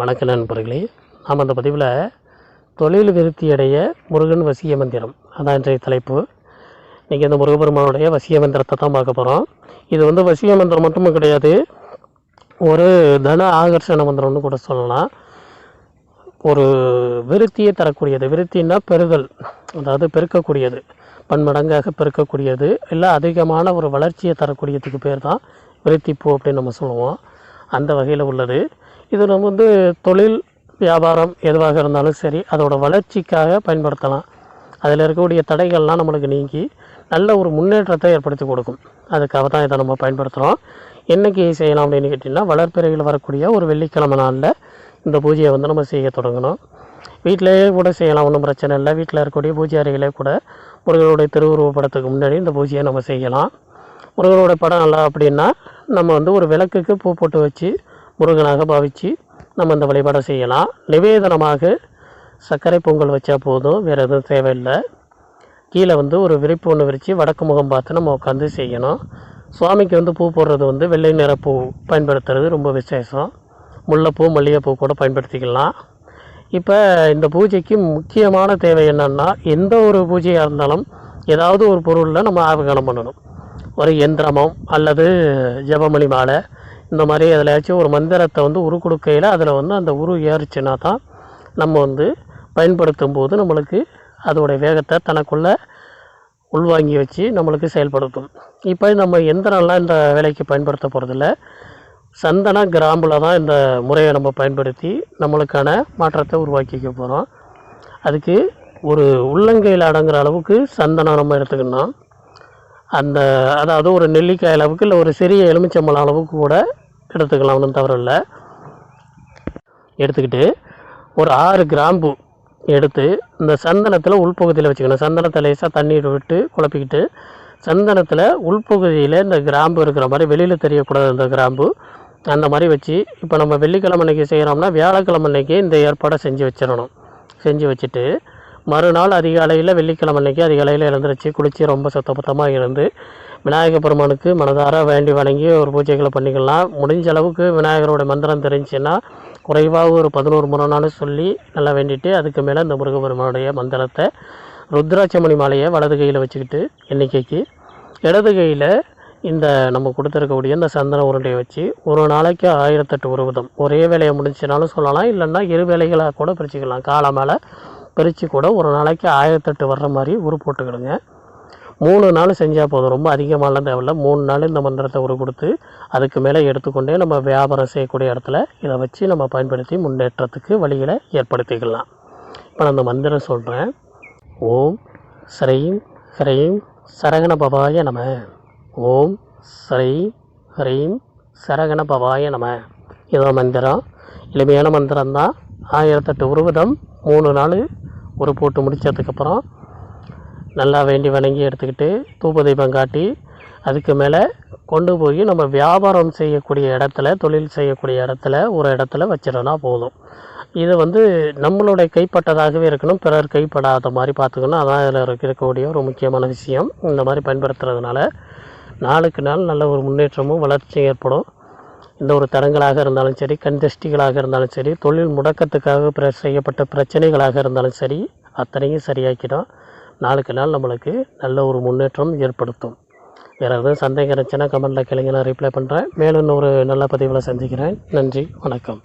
வணக்க நண்பர்களே. நாம் அந்த பதிவில் தொழில் விருத்தியடைய முருகன் வசிய மந்திரம் அதான் இன்றைய தலைப்பு. இன்றைக்கி இந்த முருகபெருமானுடைய வசிய மந்திரத்தை தான் பார்க்க போகிறோம் இது வந்து வசிய மந்திரம் மட்டுமே கிடையாது ஒரு தன ஆகர்ஷண மந்திரம்னு கூட சொல்லலாம். ஒரு விருத்தியை தரக்கூடியது. விருத்தின்னா பெறுதல் அதாவது பெருக்கக்கூடியது பன்மடங்காக பெருக்கக்கூடியது இல்லை அதிகமான ஒரு வளர்ச்சியை தரக்கூடியதுக்கு பேர் தான் விருத்திப்பூ அப்படின்னு நம்ம சொல்லுவோம். அந்த வகையில் உள்ளது. இது நம்ம வந்து தொழில் வியாபாரம் எதுவாக இருந்தாலும் சரி அதோடய வளர்ச்சிக்காக பயன்படுத்தலாம். அதில் இருக்கக்கூடிய தடைகள்லாம் நம்மளுக்கு நீங்கி நல்ல ஒரு முன்னேற்றத்தை ஏற்படுத்தி கொடுக்கும். அதுக்காக தான் இதை நம்ம பயன்படுத்துகிறோம் என்னைக்கு செய்யலாம் அப்படின்னு கேட்டிங்கன்னா வளர்ப்பிறையில் வரக்கூடிய ஒரு வெள்ளிக்கிழமை நாளில் இந்த பூஜையை வந்து நம்ம செய்ய தொடங்கணும். வீட்டிலேயே கூட செய்யலாம் ஒன்றும் பிரச்சனை இல்லை. வீட்டில் இருக்கக்கூடிய பூஜை அறைகளே கூட முருகனுடைய திருவுருவப்படத்துக்கு முன்னாடி இந்த பூஜையை நம்ம செய்யலாம். முருகனுடைய படம் நல்லா அப்படின்னா நம்ம வந்து ஒரு விளக்குக்கு பூ போட்டு வச்சு முருகனாக பாவித்து நம்ம இந்த வழிபாடை செய்யலாம். நிவேதனமாக சர்க்கரை பொங்கல் வச்சா போதும் வேறு எதுவும் தேவையில்லை. கீழே வந்து ஒரு விரிப்பு ஒன்று விரித்து வடக்கு முகம் பார்த்து நம்ம உட்காந்து செய்யணும். சுவாமிக்கு வந்து பூ போடுறது வந்து வெள்ளை நிற பூ பயன்படுத்துறது ரொம்ப விசேஷம். முல்லைப்பூ மல்லிகைப்பூ கூட பயன்படுத்திக்கலாம். இப்போ இந்த பூஜைக்கு முக்கியமான தேவை என்னென்னா எந்த ஒரு பூஜையாக இருந்தாலும் ஏதாவது ஒரு பொருளில் நம்ம ஆவகணம் பண்ணணும். ஒரு எந்திரமோ அல்லது ஜபமணி மாலை இந்த மாதிரி எதுலையாச்சும் ஒரு மந்திரத்தை வந்து உரு கொடுக்கையில் அதில் வந்து அந்த உரு ஏறுச்சுன்னா தான் நம்ம வந்து பயன்படுத்தும் போது நம்மளுக்கு அதோடைய வேகத்தை தனக்குள்ளே உள்வாங்கி வச்சு நம்மளுக்கு செயல்படுத்தும். இப்போ நம்ம எந்திரம்லாம் இந்த வேலைக்கு பயன்படுத்த போகிறதில்ல சந்தன கிராம்பில் தான் இந்த முறையை நம்ம பயன்படுத்தி நம்மளுக்கான மாற்றத்தை உருவாக்கிக்க போகிறோம் அதுக்கு ஒரு உள்ளங்கையில் அடங்குற அளவுக்கு சந்தனம் நம்ம எடுத்துக்கணும். அந்த அதாவது ஒரு நெல்லிக்காய் அளவுக்கு இல்லை ஒரு சிறிய எலுமிச்சம்பழம் அளவுக்கு கூட எடுத்துக்கலாம் ஒன்றும் தவறில்ல எடுத்துக்கிட்டு ஒரு ஆறு கிராம்பு எடுத்து இந்த சந்தனத்தில் உள்பகுதியில் வச்சுக்கணும். சந்தனத்தை லேசாக தண்ணீர் விட்டு குழப்பிக்கிட்டு சந்தனத்தில் உள்பகுதியில் இந்த கிராம்பு இருக்கிற மாதிரி வெளியில் தெரியக்கூடாது இந்த கிராம்பு. அந்த மாதிரி வச்சு இப்போ நம்ம வெள்ளிக்கிழமை அன்றைக்கி செய்கிறோம்னா வியாழக்கிழமை அன்றைக்கி இந்த ஏற்பாடை செஞ்சு வச்சிடணும். செஞ்சு வச்சுட்டு மறுநாள் அதிகாலையில் வெள்ளிக்கிழமை அன்னைக்கு அதிகாலையில் எழுந்திரிச்சு குளித்து ரொம்ப சுத்தபத்தமாக இருந்து விநாயகர் பெருமானுக்கு மனதார வேண்டி வணங்கி ஒரு பூஜைகளை பண்ணிக்கலாம். முடிஞ்ச அளவுக்கு விநாயகரோட மந்திரம் தெரிஞ்சுன்னா குறைவாக ஒரு பதினோரு முறை சொல்லி நல்லா வேண்டிட்டு அதுக்கு மேலே இந்த முருகப்பெருமானுடைய மந்திரத்தை ருத்ராட்சமணி மாலையை வலது கையில் வச்சுக்கிட்டு எண்ணிக்கைக்கு இடது கையில் இந்த நம்ம கொடுத்துருக்கக்கூடிய இந்த சந்தன உருண்டையை வச்சு ஒரு நாளைக்கு ஆயிரத்தெட்டு உருவதம். ஒரே வேலையை முடிஞ்சுனாலும் சொல்லலாம் இல்லைன்னா இரு வேலைகளாக கூட பிரிச்சுக்கலாம். காலை மேலே பிரித்து கூட ஒரு நாளைக்கு ஆயிரத்தெட்டு வர்ற மாதிரி உரு போட்டுக்கிடுங்க. மூணு நாள் செஞ்சால் போதும். ரொம்ப அதிகமாகலாம் தேவையில்ல. மூணு நாள் இந்த மந்திரத்தை உரு கொடுத்து அதுக்கு மேலே எடுத்துக்கொண்டே நம்ம வியாபாரம் செய்யக்கூடிய இடத்துல இதை வச்சு நம்ம பயன்படுத்தி முன்னேற்றத்துக்கு வழிகளை ஏற்படுத்திக்கலாம். இப்போ நான் அந்த மந்திரம் சொல்கிறேன் ஓம் ஸ்ரீம் ஹ்ரீம் சரகண பவாய நம. ஓம் ஸ்ரீம் ஹ்ரீம் சரகண பவாய நம. இதோ மந்திரம். எளிமையான மந்திரம் தான் ஆயிரத்தெட்டு உருவதம். மூணு நாள் ஒரு போட்டு முடித்ததுக்கப்புறம் நல்லா வேண்டி வணங்கி எடுத்துக்கிட்டு தூப தீபம் காட்டி அதுக்கு மேலே கொண்டு போய் நம்ம வியாபாரம் செய்யக்கூடிய இடத்துல தொழில் செய்யக்கூடிய இடத்துல ஒரு இடத்துல வச்சிடனா போதும். இது வந்து நம்மளுடைய கைப்பட்டதாகவே இருக்கணும். பிறர் கைப்படாத மாதிரி பார்த்துக்கணும். அதான் இதில் இருக்கக்கூடிய ஒரு முக்கியமான விஷயம். இந்த மாதிரி பயன்படுத்துறதுனால நாளுக்கு நாள் நல்ல ஒரு முன்னேற்றமும் வளர்ச்சியும் ஏற்படும். இந்த ஒரு தரங்களாக இருந்தாலும் சரி கண்தஷ்டிகளாக இருந்தாலும் சரி தொழில் முடக்கத்துக்காக பிற செய்யப்பட்ட பிரச்சனைகளாக இருந்தாலும் சரி அத்தனையும் சரியாக்கிடும். நாளுக்கு நாள் நம்மளுக்கு நல்ல ஒரு முன்னேற்றம் ஏற்படுத்தும். வேறு எதுவும் சந்தேகம் இருந்துச்சுன்னா கமெண்ட்டில் கேளுங்க. நான் ரிப்ளை பண்ணுறேன் மேலும் ஒரு நல்ல பதிவில் சந்திக்கிறேன். நன்றி. வணக்கம்.